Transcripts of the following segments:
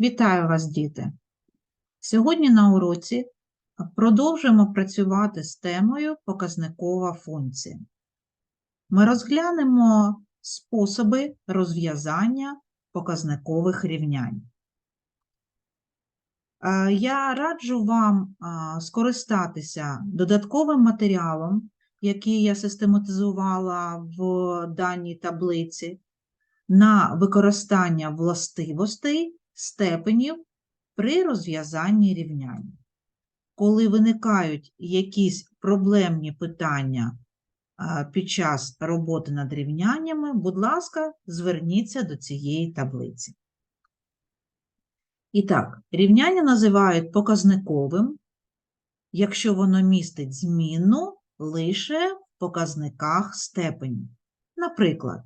Вітаю вас, діти! Сьогодні на уроці продовжуємо працювати з темою показникова функція. Ми розглянемо способи розв'язання показникових рівнянь. Е, Я раджу вам скористатися додатковим матеріалом, який я систематизувала в даній таблиці, на використання властивостей степенів при розв'язанні рівнянь. Коли виникають якісь проблемні питання під час роботи над рівняннями, будь ласка, зверніться до цієї таблиці. І так, рівняння називають показниковим, якщо воно містить змінну лише в показниках степені. Наприклад,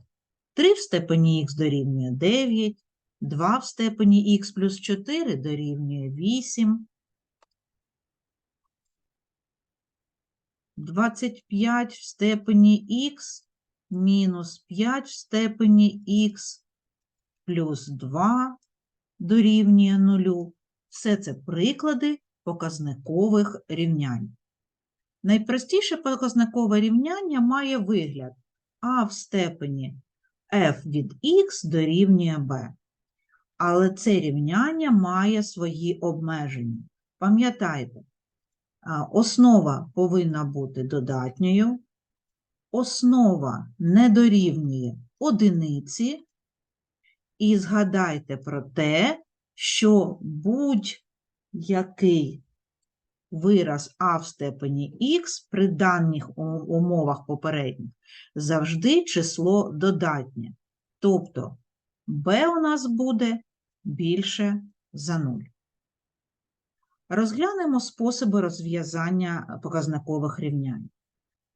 3 в степені х дорівнює 9, 2 в степені х плюс 4 дорівнює 8, 25 в степені х мінус 5 в степені х плюс 2 дорівнює 0. Все це приклади показникових рівнянь. Найпростіше показникове рівняння має вигляд а в степені f від x дорівнює b. Але це рівняння має свої обмеження. Пам'ятайте, основа повинна бути додатньою, основа не дорівнює одиниці, і згадайте про те, що будь-який вираз а в степені х при даних умовах попередніх завжди число додатнє. Тобто b у нас буде більше за 0. Розглянемо способи розв'язання показникових рівнянь.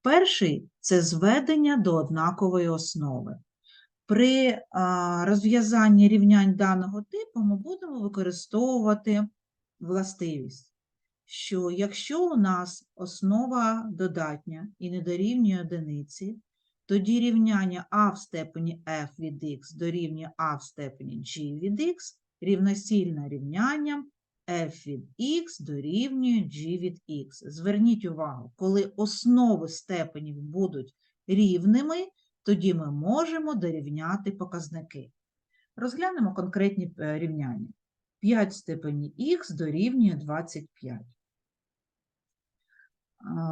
Перший це зведення до однакової основи. При розв'язанні рівнянь даного типу ми будемо використовувати властивість, що якщо у нас основа додатня і не дорівнює одиниці, тоді рівняння а в степені f від x дорівнює а в степені g від x рівносильне рівнянням f від x дорівнює g від x. Зверніть увагу, коли основи степенів будуть рівними, тоді ми можемо дорівняти показники. Розглянемо конкретні е, рівняння. 5 в степені х дорівнює 25.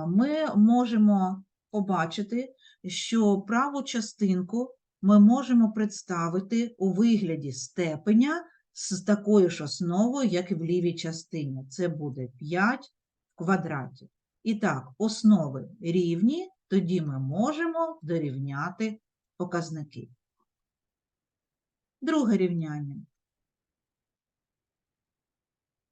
Ми можемо побачити, що праву частинку ми можемо представити у вигляді степеня з такою ж основою, як і в лівій частині. Це буде 5 в квадраті. І так, основи рівні, тоді ми можемо дорівняти показники. Друге рівняння.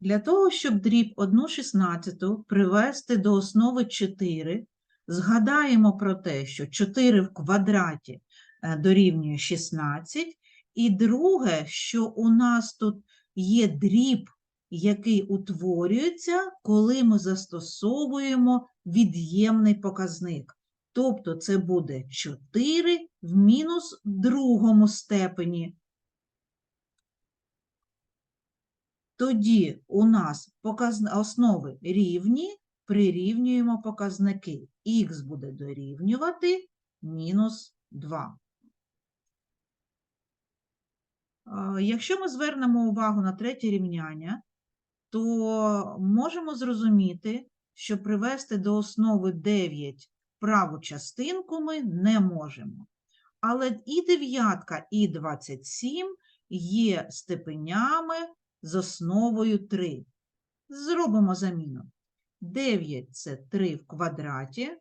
Для того, щоб дріб 1 шістнадцяту привести до основи 4, згадаємо про те, що 4 в квадраті е, дорівнює 16, і друге, що у нас тут є дріб, який утворюється, коли ми застосовуємо від'ємний показник. Тобто це буде 4 в мінус другому степені. Тоді у нас показн- основи рівні, прирівнюємо показники. Х буде дорівнювати мінус 2. Якщо ми звернемо увагу на третє рівняння, то можемо зрозуміти, що привести до основи 9 праву частинку ми не можемо. Але і дев'ятка, і 27 є степенями з основою 3. Зробимо заміну. 9 – це 3 в квадраті,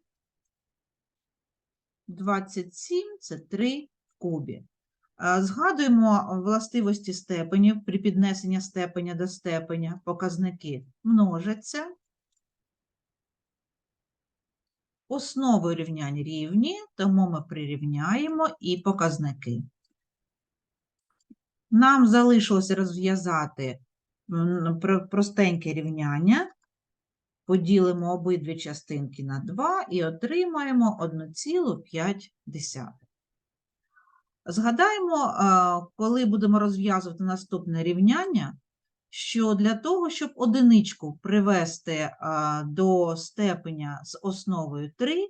27 – це 3 в кубі. Згадуємо властивості степенів при піднесенні степеня до степеня. Показники множаться. Основи рівнянь рівні, тому ми прирівняємо і показники. Нам залишилося розв'язати простеньке рівняння. Поділимо обидві частинки на 2 і отримаємо 1,5. Згадаємо, коли будемо розв'язувати наступне рівняння, що для того, щоб одиничку привести до степеня з основою 3,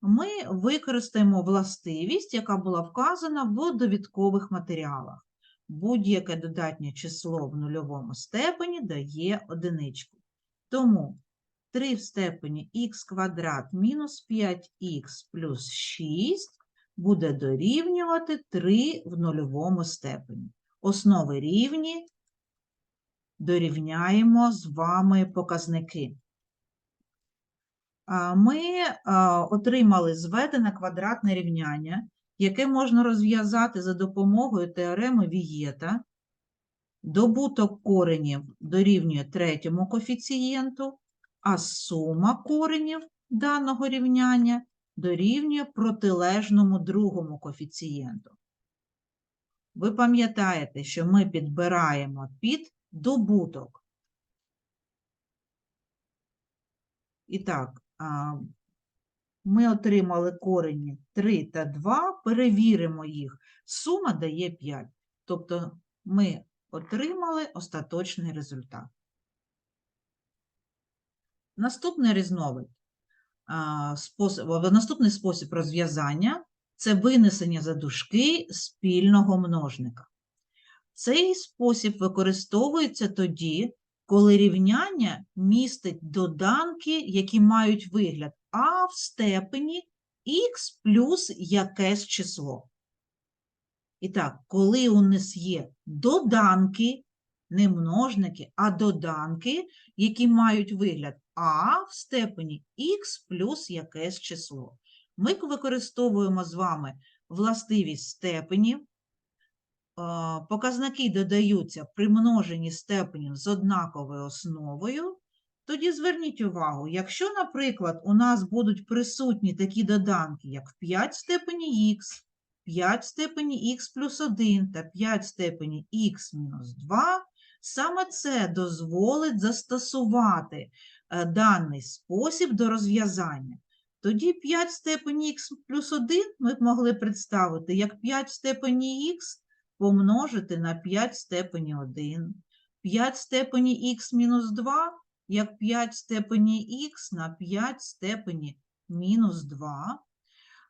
ми використаємо властивість, яка була вказана в довідкових матеріалах. Будь-яке додатнє число в нульовому степені дає одиничку. Тому 3 в степені х квадрат мінус 5х плюс 6 буде дорівнювати 3 в нульовому степені. Основи рівні дорівняємо з вами показники. Ми отримали зведене квадратне рівняння, яке можна розв'язати за допомогою теореми Вієта. Добуток коренів дорівнює третьому коефіцієнту, а сума коренів даного рівняння дорівнює протилежному другому коефіцієнту. Ви пам'ятаєте, що ми підбираємо під добуток. І так, ми отримали корені 3 та 2, перевіримо їх. Сума дає 5. Тобто ми отримали остаточний результат. Наступний різновид, наступний спосіб розв'язання це винесення за дужки спільного множника. Цей спосіб використовується тоді, коли рівняння містить доданки, які мають вигляд а в степені х плюс якесь число. І так, коли у нас є доданки, не множники, а доданки, які мають вигляд а в степені х плюс якесь число. Ми використовуємо з вами властивість степенів. Е, Показники додаються при множенні степенів з однаковою основою. Тоді зверніть увагу, якщо, наприклад, у нас будуть присутні такі доданки, як 5 в степені х, 5 в степені х плюс 1 та 5 в степені х мінус 2, саме це дозволить застосувати е, даний спосіб до розв'язання. Тоді 5 в степені х плюс 1 ми б могли представити як 5 в степені х помножити на 5 в степені 1, 5 в степені х мінус 2 як 5 в степені х на 5 в степені мінус 2.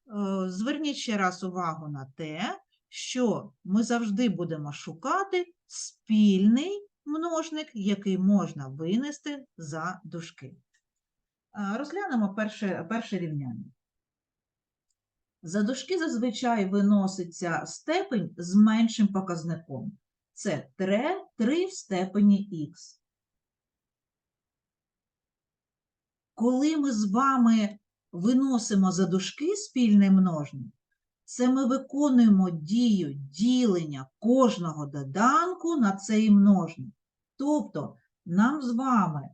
Е, Зверніть ще раз увагу на те, що ми завжди будемо шукати спільний множник, який можна винести за дужки. Е, Розглянемо перше, перше рівняння. За дужки зазвичай виноситься степень з меншим показником. Це 3, 3 в степені х. Коли ми з вами виносимо за дужки спільний множник, це ми виконуємо дію ділення кожного доданку на цей множник. Тобто нам з вами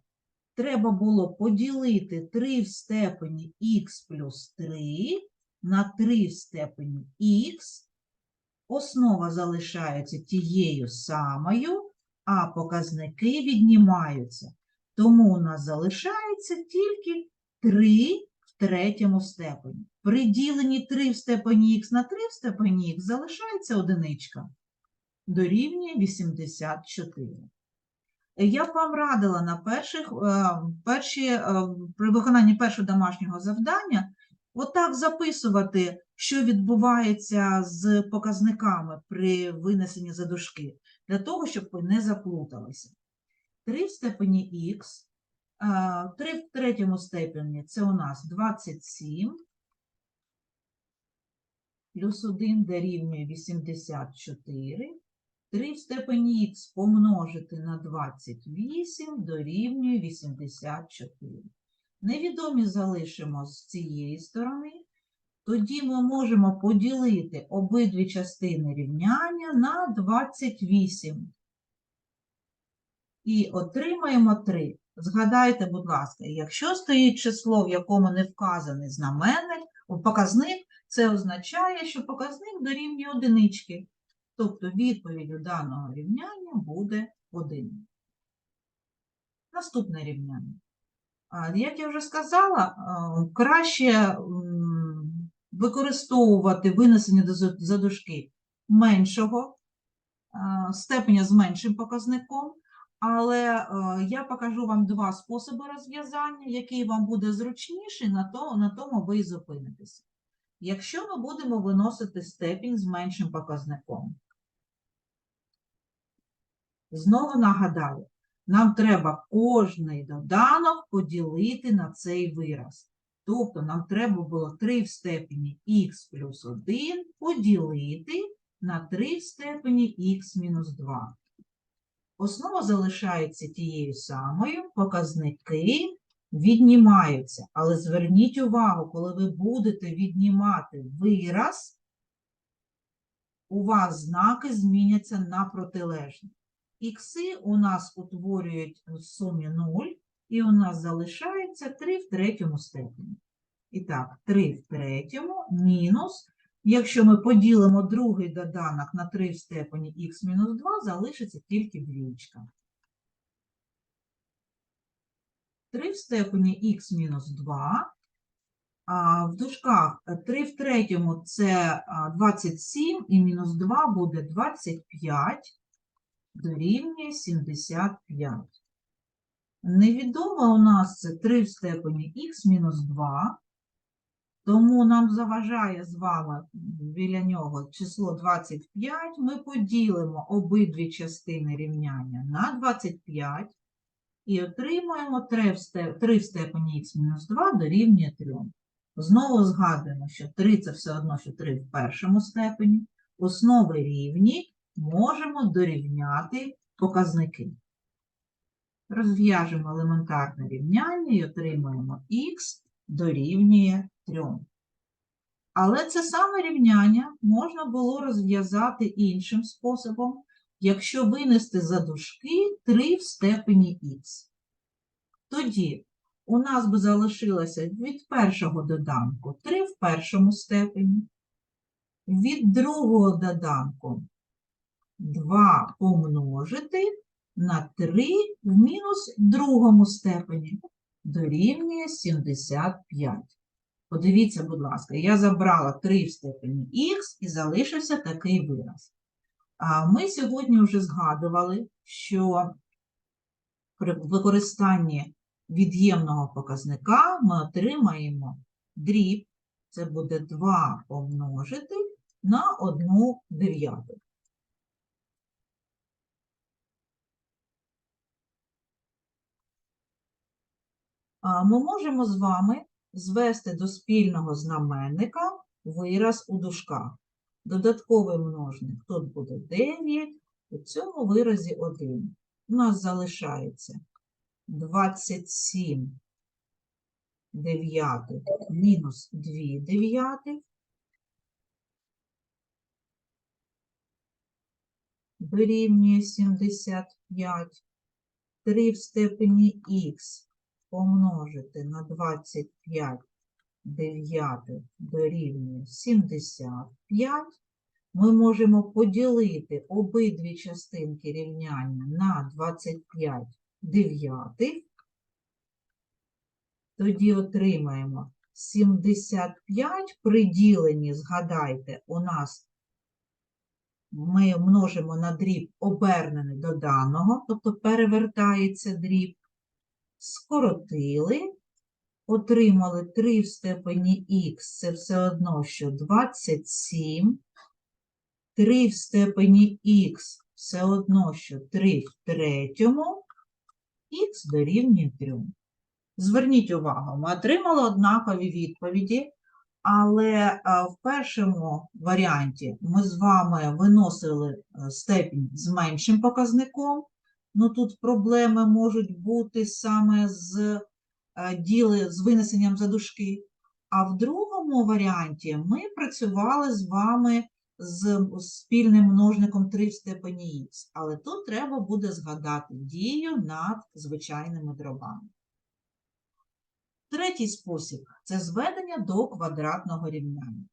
треба було поділити 3 в степені х плюс 3 на 3 в степені х. Основа залишається тією самою, а показники віднімаються. Тому у нас залишається тільки 3 в третьому степені. При діленні 3 в степені х на 3 в степені х залишається одиничка. Дорівнює 84. Я б вам радила на перших, е, перші, е, при виконанні першого домашнього завдання отак записувати, що відбувається з показниками при винесенні за дужки, для того, щоб ви не заплуталися. 3 в степені х, 3 в третьому степені це у нас 27, плюс 1 дорівнює 84. 3 в степені х помножити на 28 дорівнює 84. Невідомі залишимо з цієї сторони. Тоді ми можемо поділити обидві частини рівняння на 28 і отримаємо 3. Згадайте, будь ласка, якщо стоїть число, в якому не вказаний знаменник, показник, це означає, що показник дорівнює одинички. Тобто відповідь даного рівняння буде 1. Наступне рівняння. Як я вже сказала, краще використовувати винесення до за- за дужки меншого степеня з меншим показником, але е, я покажу вам два способи розв'язання, який вам буде зручніший, на, то, на тому ви і зупинитеся. Якщо ми будемо виносити степінь з меншим показником, знову нагадаю, нам треба кожний доданок поділити на цей вираз. Тобто нам треба було 3 в степені х плюс 1 поділити на 3 в степені х мінус 2. Основа залишається тією самою, показники віднімаються. Але зверніть увагу, коли ви будете віднімати вираз, у вас знаки зміняться на протилежні. Ікси у нас утворюють в сумі 0, і у нас залишається 3 в третьому степені. І так, 3 в третьому мінус. Якщо ми поділимо другий доданок на 3 в степені х мінус 2, залишиться тільки двічка. 3 в степені х мінус 2. А в дужках 3 в третьому це 27 і мінус 2 буде 25 дорівнює 75. Невідомо у нас це 3 в степені х мінус 2, тому нам заважає з вами біля нього число 25. Ми поділимо обидві частини рівняння на 25 і отримаємо 3 в степ- 3 в степені х мінус 2 дорівнює 3. Знову згадуємо, що 3 це все одно, що 3 в першому степені. Основи рівні можемо дорівняти показники. Розв'яжемо елементарне рівняння і отримаємо х дорівнює 3. Але це саме рівняння можна було розв'язати іншим способом, якщо винести за дужки 3 в степені х. Тоді у нас би залишилося від першого доданку 3 в першому степені, від другого доданку 2 помножити на 3 в мінус другому степені дорівнює 75. Подивіться, будь ласка, я забрала 3 в степені х і залишився такий вираз. Ми сьогодні вже згадували, що при використанні від'ємного показника ми отримаємо дріб, це буде 2 помножити на 1 дев'яту. Ми можемо з вами звести до спільного знаменника вираз у дужках. Додатковий множник тут буде 9, у цьому виразі 1. У нас залишається 27 дев'ятих мінус 2 дев'ятих дорівнює 75. 3 в степені х помножити на 25 дев'ятих дорівнює 75. Ми можемо поділити обидві частинки рівняння на 25 дев'ятих. Тоді отримаємо 75 при діленні, згадайте, у нас ми множимо на дріб обернений до даного, тобто перевертається дріб, скоротили, отримали 3 в степені х, це все одно, що 27, 3 в степені х, все одно, що 3 в третьому, х дорівнює 3. Зверніть увагу, ми отримали однакові відповіді, але в першому варіанті ми з вами виносили е, степінь з меншим показником. Ну тут проблеми можуть бути саме з, е, діли, з винесенням за дужки. А в другому варіанті ми працювали з вами з спільним множником 3 в степені х. Але тут треба буде згадати дію над звичайними дробами. Третій спосіб це зведення до квадратного рівняння.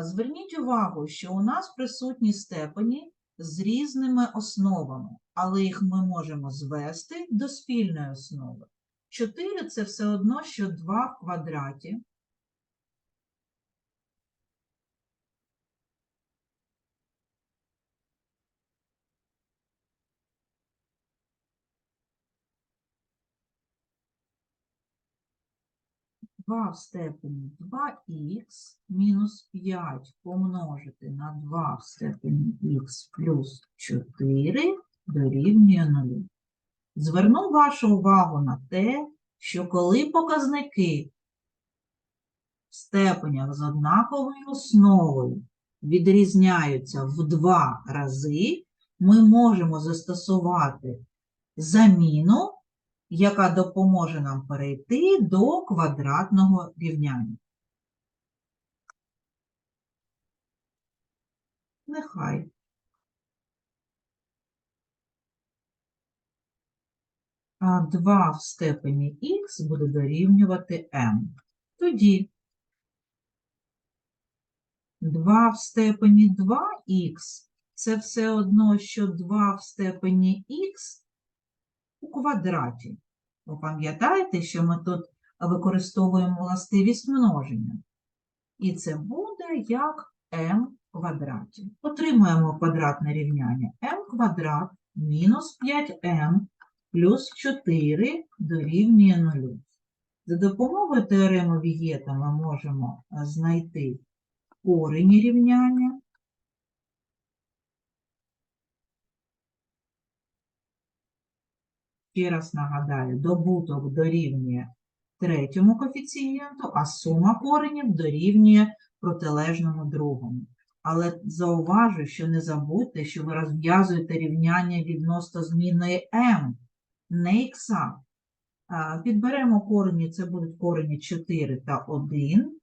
Зверніть увагу, що у нас присутні степені з різними основами, але їх ми можемо звести до спільної основи. 4 – це все одно, що 2 в квадраті. 2 в степені 2х мінус 5 помножити на 2 в степені х плюс 4 дорівнює 0. Зверну вашу увагу на те, що коли показники в степенях з однаковою основою відрізняються в два рази, ми можемо застосувати заміну, яка допоможе нам перейти до квадратного рівняння. Нехай. А 2 в степені х буде дорівнювати m. Тоді 2 в степені 2х це все одно, що 2 в степені х у квадраті. Ви пам'ятаєте, що ми тут використовуємо властивість множення? І це буде як m квадраті. Отримуємо квадратне рівняння m квадрат мінус 5m плюс 4 дорівнює 0. За допомогою теореми Вієта ми можемо знайти корені рівняння. Ще раз нагадаю, добуток дорівнює третьому коефіцієнту, а сума коренів дорівнює протилежному другому. Але зауважу, що не забудьте, що ви розв'язуєте рівняння відносно змінної m, не х. Підберемо корені, це будуть корені 4 та 1.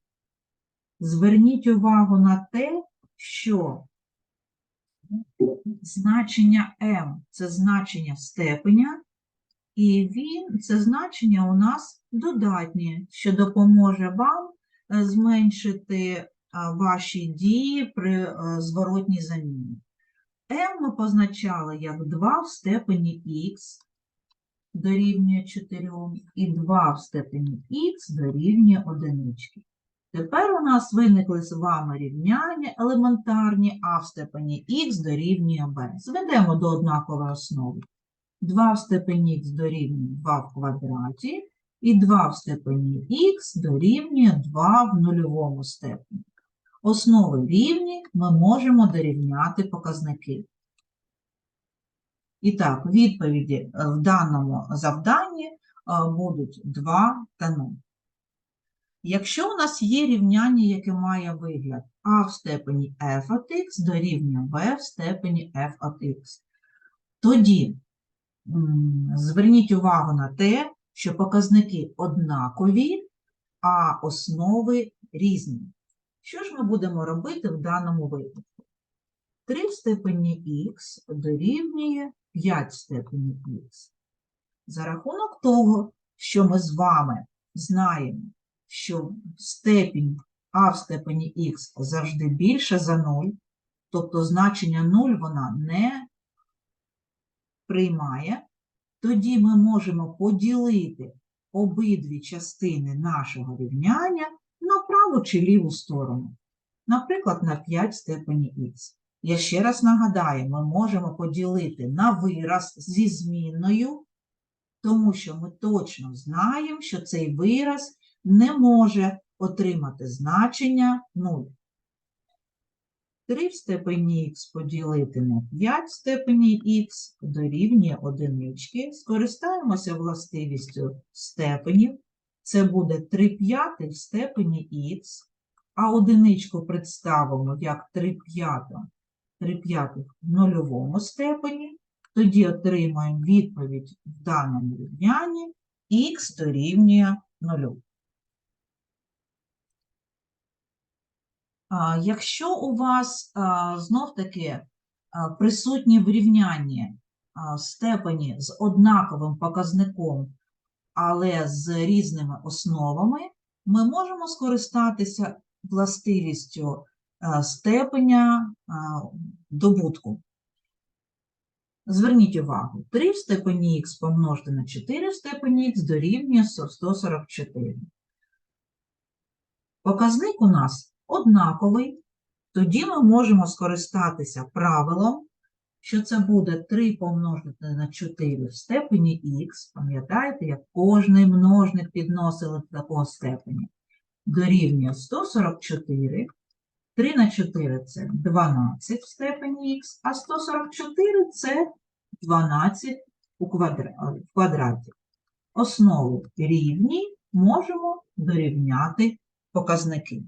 Зверніть увагу на те, що значення m – це значення степеня, і він, це значення у нас додатнє, що допоможе вам е, зменшити ваші дії при е, зворотній заміні. m ми позначали як 2 в степені х дорівнює 4, і 2 в степені х дорівнює 1. Тепер у нас виникли з вами рівняння елементарні, а в степені х дорівнює b. Зведемо до однакової основи. 2 в степені х дорівнює 2 в квадраті, і 2 в степені х дорівнює 2 в нульовому степені. Основи рівні ми можемо дорівняти показники. І так, відповіді е, в даному завданні е, будуть 2 та 0. Якщо у нас є рівняння, яке має вигляд а в степені f от x дорівнює b в степені f от x, тоді зверніть увагу на те, що показники однакові, а основи різні. Що ж ми будемо робити в даному випадку? 3 в степені х дорівнює 5 в степені х. За рахунок того, що ми з вами знаємо, що степінь а в степені х завжди більше за 0, тобто значення 0 вона не приймає, тоді ми можемо поділити обидві частини нашого рівняння на праву чи ліву сторону, наприклад, на 5 в степені х. Я ще раз нагадаю, ми можемо поділити на вираз зі змінною, тому що ми точно знаємо, що цей вираз не може отримати значення 0. 3 в степені х поділити на 5 в степені х дорівнює одинички. Скористаємося властивістю степенів. Це буде 3 п'ятих в степені х, а одиничку представимо як 3 п'ята 3 п'ятих в нульовому степені. Тоді отримаємо відповідь в даному рівнянні х дорівнює 0. А, Якщо у вас знов-таки присутні в рівнянні степені з однаковим показником, але з різними основами, ми можемо скористатися властивістю степеня добутку. Зверніть увагу, 3 в степені х помножити на 4 в степені х дорівнює 144. Показник у нас однаковий, тоді ми можемо скористатися правилом, що це буде 3 помножити на 4 в степені х. Пам'ятаєте, як кожний множник підносили до такого степені. дорівнює 144. 3 на 4 – це 12 в степені х, а 144 – це 12 у квадраті. Основи рівні можемо дорівняти показники.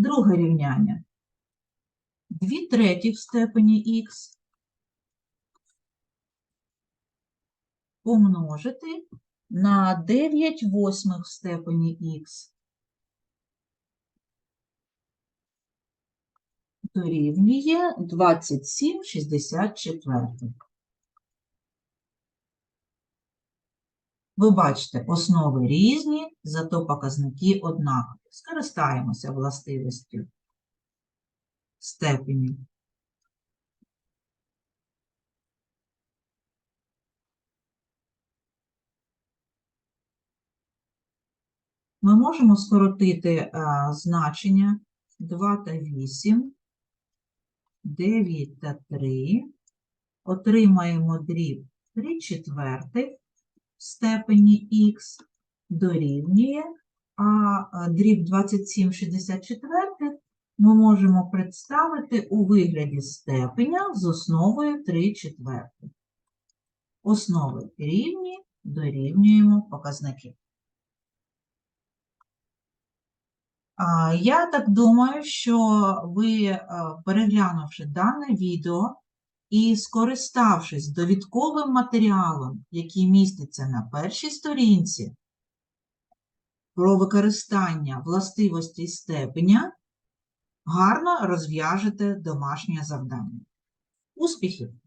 Друге рівняння. 2 треті в степені х помножити на 9 восьмих в степені х дорівнює 27 Ви бачите, основи різні, зато показники однакові. Скористаємося властивістю степені. Ми можемо скоротити а, значення 2 та 8, 9 та 3. Отримаємо дріб 3 четвертих степені х дорівнює, а а, дріб 27 64 ми можемо представити у вигляді степеня з основою 3 четвертих. Основи рівні дорівнюємо показники. Я так думаю, що ви, е, переглянувши дане відео і скориставшись довідковим матеріалом, який міститься на першій сторінці про використання властивостей степеня, гарно розв'яжете домашнє завдання. Успіхів!